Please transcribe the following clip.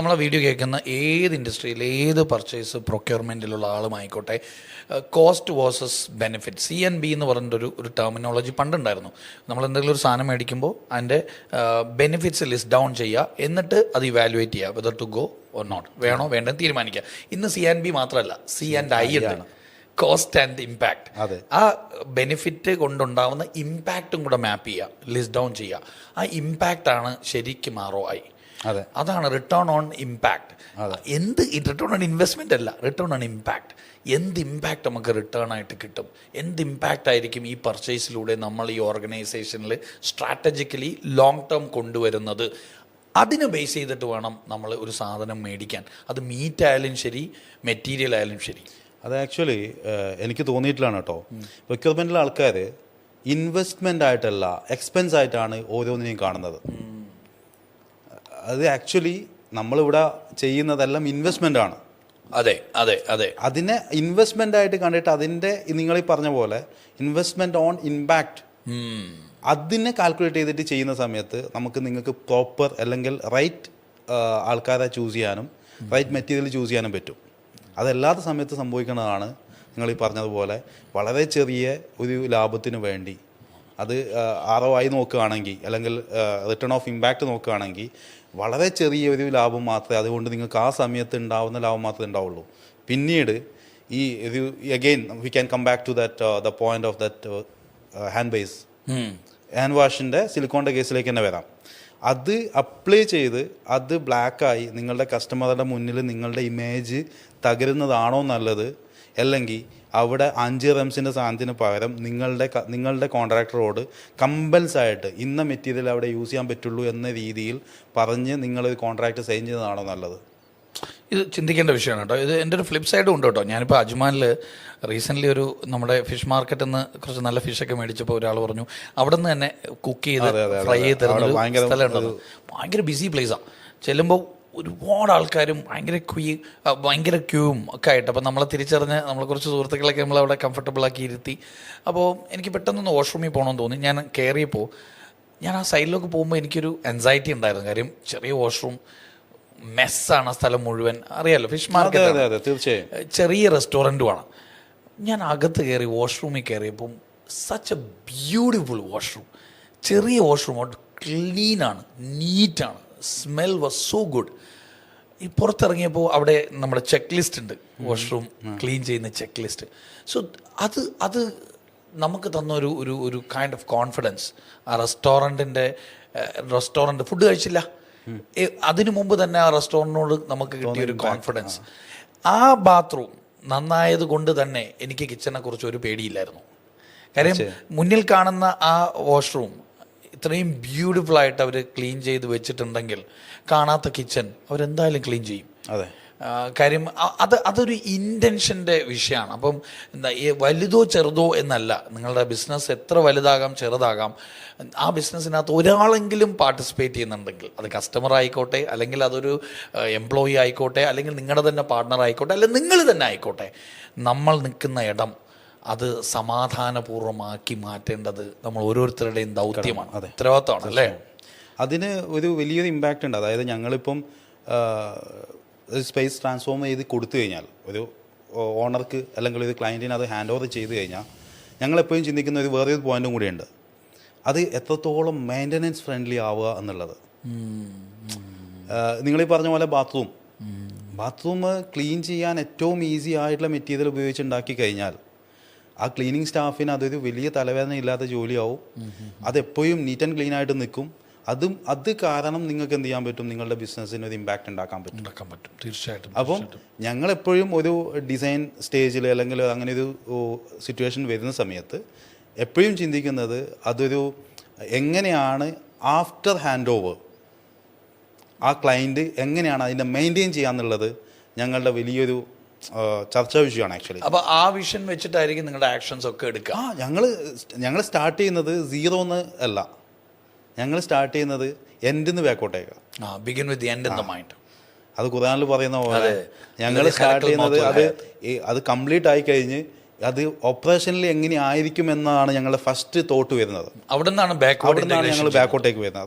നമ്മളെ വീഡിയോ കേൾക്കുന്ന ഏത് ഇൻഡസ്ട്രിയിൽ ഏത് പർച്ചേസ് പ്രൊക്യൂർമെന്റിലുള്ള ആളുമായിക്കോട്ടെ cost versus benefit C N B എന്ന് പറഞ്ഞിട്ടൊരു ഒരു ടെർമിനോളജി പണ്ടുണ്ടായിരുന്നു. നമ്മൾ എന്തെങ്കിലും ഒരു സാധനം മേടിക്കുമ്പോൾ അതിന്റെ ബെനിഫിറ്റ്സ് ലിസ്റ്റ് ഡൗൺ ചെയ്യുക എന്നിട്ട് അത് ഇവാലുവേറ്റ് ചെയ്യുക whether to go or not വേണോ വേണ്ടെന്ന് തീരുമാനിക്കുക. ഇന്ന് സി ആൻഡ് ബി മാത്രമല്ല സി ആൻഡ് ഐ ആണ്. കോസ്റ്റ് ആൻഡ് ഇമ്പാക്ട് അതെ. ആ ബെനിഫിറ്റ് കൊണ്ടുണ്ടാവുന്ന ഇമ്പാക്റ്റും കൂടെ മാപ്പ് ചെയ്യുക ലിസ്റ്റ് ഡൗൺ ചെയ്യുക. ആ ഇമ്പാക്റ്റാണ് ശരിക്കും ആറോ അതെ അതാണ് റിട്ടേൺ ഓൺ ഇമ്പാക്ട് എന്ത് റിട്ടേൺ ഓൺ ഇൻവെസ്റ്റ്മെന്റ് അല്ല റിട്ടേൺ ഓൺ ഇമ്പാക്ട് എന്ത് ഇമ്പാക്റ്റ് നമുക്ക് റിട്ടേൺ ആയിട്ട് കിട്ടും? എന്ത് ഇമ്പാക്റ്റ് ആയിരിക്കും ഈ പർച്ചേസിലൂടെ നമ്മൾ ഈ ഓർഗനൈസേഷനിൽ സ്ട്രാറ്റജിക്കലി ലോങ് ടേം കൊണ്ടുവരുന്നത്? അതിനെ ബേസ് ചെയ്തിട്ട് വേണം നമ്മൾ ഒരു സാധനം മേടിക്കാൻ. അത് മീറ്റ് ആയാലും ശരി മെറ്റീരിയൽ ആയാലും ശരി. അത് ആക്ച്വലി എനിക്ക് തോന്നിയിട്ടില്ലാണ് കേട്ടോ. റിക്വയർമെന്റിലെ ആൾക്കാർ ഇൻവെസ്റ്റ്മെന്റ് ആയിട്ടല്ല എക്സ്പെൻസ് ആയിട്ടാണ് ഓരോന്നിനെയും കാണുന്നത്. അത് ആക്ച്വലി നമ്മളിവിടെ ചെയ്യുന്നതെല്ലാം ഇൻവെസ്റ്റ്മെന്റ് ആണ്. അതെ അതെ അതെ. അതിനെ ഇൻവെസ്റ്റ്മെന്റ് ആയിട്ട് കണ്ടിട്ട് അതിന്റെ നിങ്ങൾ ഈ പറഞ്ഞ പോലെ ഇൻവെസ്റ്റ്മെന്റ് ഓൺ ഇമ്പാക്റ്റ് അതിനെ കാൽക്കുലേറ്റ് ചെയ്തിട്ട് ചെയ്യുന്ന സമയത്ത് നമുക്ക് നിങ്ങൾക്ക് പ്രോപ്പർ അല്ലെങ്കിൽ റൈറ്റ് ആൾക്കാരെ ചൂസ് ചെയ്യാനും റൈറ്റ് മെറ്റീരിയൽ ചൂസ് ചെയ്യാനും പറ്റും. അതല്ലാത്ത സമയത്ത് സംഭവിക്കുന്നതാണ് നിങ്ങൾ ഈ പറഞ്ഞതുപോലെ വളരെ ചെറിയ ഒരു ലാഭത്തിന് വേണ്ടി അത് ആർ ഒ ആയി നോക്കുകയാണെങ്കിൽ അല്ലെങ്കിൽ റിട്ടേൺ ഓഫ് ഇമ്പാക്റ്റ് നോക്കുകയാണെങ്കിൽ വളരെ ചെറിയ ഒരു ലാഭം മാത്രമേ അതുകൊണ്ട് നിങ്ങൾക്ക് ആ സമയത്ത് ഉണ്ടാവുന്ന ലാഭം മാത്രമേ ഉണ്ടാവുള്ളൂ. പിന്നീട് ഈ ഒരു again we can come back to that the point of that hand base. Hand വാഷിന്റെ സിലിക്കോണിന്റെ കേസിലേക്ക് തന്നെ വരാം. അത് അപ്ലൈ ചെയ്ത് അത് ബ്ലാക്കായി നിങ്ങളുടെ കസ്റ്റമറുടെ മുന്നിൽ നിങ്ങളുടെ ഇമേജ് തകരുന്നതാണോ നല്ലത്? അല്ലെങ്കിൽ അവിടെ അഞ്ച് റംസിന്റെ സാധനത്തിന് പകരം നിങ്ങളുടെ നിങ്ങളുടെ കോൺട്രാക്ടറോട് കമ്പൽസ് ആയിട്ട് ഇന്ന മെറ്റീരിയൽ അവിടെ യൂസ് ചെയ്യാൻ പറ്റുള്ളൂ എന്ന രീതിയിൽ പറഞ്ഞ് നിങ്ങളൊരു കോൺട്രാക്ട് സൈൻ ചെയ്തതാണോ നല്ലത്? ഇത് ചിന്തിക്കേണ്ട വിഷയമാണ് കേട്ടോ. ഇത് എന്റെ ഒരു ഫ്ലിപ്പ് സൈഡും ഉണ്ട് കേട്ടോ. ഞാനിപ്പോൾ അജ്മാനിൽ റീസെന്റ്ലി ഒരു നമ്മുടെ ഫിഷ് മാർക്കറ്റിൽ നിന്ന് കുറച്ച് നല്ല ഫിഷൊക്കെ മേടിച്ചപ്പോൾ ഒരാൾ പറഞ്ഞു അവിടെ നിന്ന് തന്നെ കുക്ക് ചെയ്ത് ഫ്രൈ. ചെയ്ത് തരുന്ന സ്ഥലമുണ്ടത് ഭയങ്കര ബിസി പ്ലേസാണ് ചെല്ലുമ്പോൾ ഒരുപാട് ആൾക്കാരും ഭയങ്കര ക്യൂ ഭയങ്കര ക്യൂവും ഒക്കെ ആയിട്ട്. അപ്പോൾ നമ്മളെ തിരിച്ചറിഞ്ഞ് നമ്മളെ കുറച്ച് സുഹൃത്തുക്കളൊക്കെ നമ്മൾ അവിടെ കംഫർട്ടബിൾ ആക്കി ഇരുത്തി. അപ്പോൾ എനിക്ക് പെട്ടെന്നൊന്ന് വാഷ്റൂമിൽ പോകണമെന്ന് തോന്നി. ഞാൻ കയറിയപ്പോൾ ഞാൻ ആ സൈഡിലേക്ക് പോകുമ്പോൾ എനിക്കൊരു എൻസൈറ്റി ഉണ്ടായിരുന്നു. കാര്യം ചെറിയ വാഷ്റൂം മെസ്സാണ് ആ സ്ഥലം മുഴുവൻ. അറിയാലോ ഫിഷ് മാർക്കറ്റ് തീർച്ചയായും. ചെറിയ റെസ്റ്റോറന്റുമാണ് ഞാൻ അകത്ത് കയറി വാഷ്റൂമിൽ കയറിയപ്പം സച്ച് എ ബ്യൂട്ടിഫുൾ വാഷ്റൂം ചെറിയ വാഷ്റൂം ക്ലീനാണ് നീറ്റാണ് സ്മെൽ വാസ് സോ ഗുഡ് ഈ പുറത്തിറങ്ങിയപ്പോൾ അവിടെ നമ്മുടെ ചെക്ക് ലിസ്റ്റ് ഉണ്ട്. വാഷ്റൂം ക്ലീൻ ചെയ്യുന്ന ചെക്ക് ലിസ്റ്റ് സോ അത് അത് നമുക്ക് തന്ന ഒരു ഒരു കൈൻഡ് ഓഫ് കോൺഫിഡൻസ് ആ റെസ്റ്റോറന്റിന്റെ റെസ്റ്റോറന്റ് ഫുഡ് കഴിച്ചില്ല. അതിനു മുമ്പ് തന്നെ ആ റെസ്റ്റോറന്റിനോട് നമുക്ക് കിട്ടിയ ഒരു കോൺഫിഡൻസ് ആ ബാത്റൂം നന്നായത് കൊണ്ട് തന്നെ എനിക്ക് കിച്ചനെ കുറിച്ച് ഒരു പേടിയില്ലായിരുന്നു. കാര്യം മുന്നിൽ കാണുന്ന ആ വാഷ്റൂം ഇത്രയും ബ്യൂട്ടിഫുൾ ആയിട്ട് അവർ ക്ലീൻ ചെയ്ത് വെച്ചിട്ടുണ്ടെങ്കിൽ കാണാത്ത കിച്ചൺ അവരെന്തായാലും ക്ലീൻ ചെയ്യും. അതെ. കാര്യം അത് അതൊരു ഇന്റൻഷന്റെ വിഷയമാണ്. അപ്പം എന്താ ഈ വലുതോ ചെറുതോ എന്നല്ല നിങ്ങളുടെ ബിസിനസ് എത്ര വലുതാകാം ചെറുതാകാം ആ ബിസിനസ്സിനകത്ത് ഒരാളെങ്കിലും പാർട്ടിസിപ്പേറ്റ് ചെയ്യുന്നുണ്ടെങ്കിൽ അത് കസ്റ്റമർ ആയിക്കോട്ടെ അല്ലെങ്കിൽ അതൊരു എംപ്ലോയി ആയിക്കോട്ടെ അല്ലെങ്കിൽ നിങ്ങളുടെ തന്നെ പാർട്ട്ണർ ആയിക്കോട്ടെ അല്ലെങ്കിൽ നിങ്ങൾ തന്നെ ആയിക്കോട്ടെ നമ്മൾ നിൽക്കുന്ന ഇടം അത് സമാധാനപൂർവമാക്കി മാറ്റേണ്ടത് നമ്മൾ ഓരോരുത്തരുടെയും ദൗത്യമാണ്. ഉത്തരവാദിത്തമാണ് അല്ലേ? അതിന് ഒരു വലിയൊരു ഇമ്പാക്റ്റ് ഉണ്ട്. അതായത് ഞങ്ങളിപ്പം സ്പേസ് ട്രാൻസ്ഫോം ചെയ്ത് കൊടുത്തു കഴിഞ്ഞാൽ ഒരു ഓണർക്ക് അല്ലെങ്കിൽ ഒരു ക്ലയന്റിന് അത് ഹാൻഡ് ഓവർ ചെയ്ത് കഴിഞ്ഞാൽ ഞങ്ങളെപ്പോഴും ചിന്തിക്കുന്ന ഒരു വേറെ ഒരു പോയിന്റും കൂടിയുണ്ട്. അത് എത്രത്തോളം മെയിന്റനൻസ് ഫ്രണ്ട്ലി ആവുക എന്നുള്ളത്. നിങ്ങൾ ഈ പറഞ്ഞ പോലെ ബാത്റൂം ബാത്റൂം ക്ലീൻ ചെയ്യാൻ ഏറ്റവും ഈസി ആയിട്ടുള്ള മെറ്റീരിയൽ ഉപയോഗിച്ച് ഉണ്ടാക്കി കഴിഞ്ഞാൽ ആ ക്ലീനിങ് സ്റ്റാഫിന് അതൊരു വലിയ തലവേദന ഇല്ലാത്ത ജോലിയാവും. അതെപ്പോഴും നീറ്റ് ആൻഡ് ക്ലീൻ ആയിട്ട് നിൽക്കും. അതും അത് കാരണം നിങ്ങൾക്ക് എന്ത് ചെയ്യാൻ പറ്റും? നിങ്ങളുടെ ബിസിനസ്സിന് ഒരു ഇമ്പാക്റ്റ് ഉണ്ടാക്കാൻ പറ്റും. ഉണ്ടാക്കാൻ പറ്റും. തീർച്ചയായിട്ടും അപ്പം ഞങ്ങൾ എപ്പോഴും ഒരു ഡിസൈൻ സ്റ്റേജിൽ അല്ലെങ്കിൽ അങ്ങനെ ഒരു സിറ്റുവേഷൻ വരുന്ന സമയത്ത് എപ്പോഴും ചിന്തിക്കുന്നത് അതൊരു എങ്ങനെയാണ് ആഫ്റ്റർ ഹാൻഡ് ഓവർ ആ ക്ലയന്റ് എങ്ങനെയാണ് അതിന്റെ മെയിന്റെയിൻ ചെയ്യാന്നുള്ളത് ഞങ്ങളുടെ വലിയൊരു ചർച്ചാ വിഷയമാണ് ആക്ച്വലി അപ്പോൾ ആ വിഷൻ വെച്ചിട്ടായിരിക്കും നിങ്ങളുടെ ആക്ഷൻസ് ഒക്കെ എടുക്കുക. ആ ഞങ്ങൾ ഞങ്ങൾ സ്റ്റാർട്ട് ചെയ്യുന്നത് സീറോ സീറോന്ന് അല്ല. ഞങ്ങൾ സ്റ്റാർട്ട് ചെയ്യുന്നത് എൻഡിന്ന് നിന്ന് ആ begin with end in the mind അത് ഖുറാനിൽ പറയുന്ന പോലെ. ഞങ്ങൾ സ്റ്റാർട്ട് ചെയ്യുന്നത് അത് അത് കംപ്ലീറ്റ് ആയി കഴിഞ്ഞ് അത് ഓപ്പറേഷനിൽ എങ്ങനെ ആയിരിക്കും എന്നാണ് ഞങ്ങളുടെ ഫസ്റ്റ് തോട്ട് വരുന്നത്. അവിടെ നിന്നാണ് നിന്നാണ് ഞങ്ങൾ ബാക്കോട്ടേക്ക് വരുന്നത്.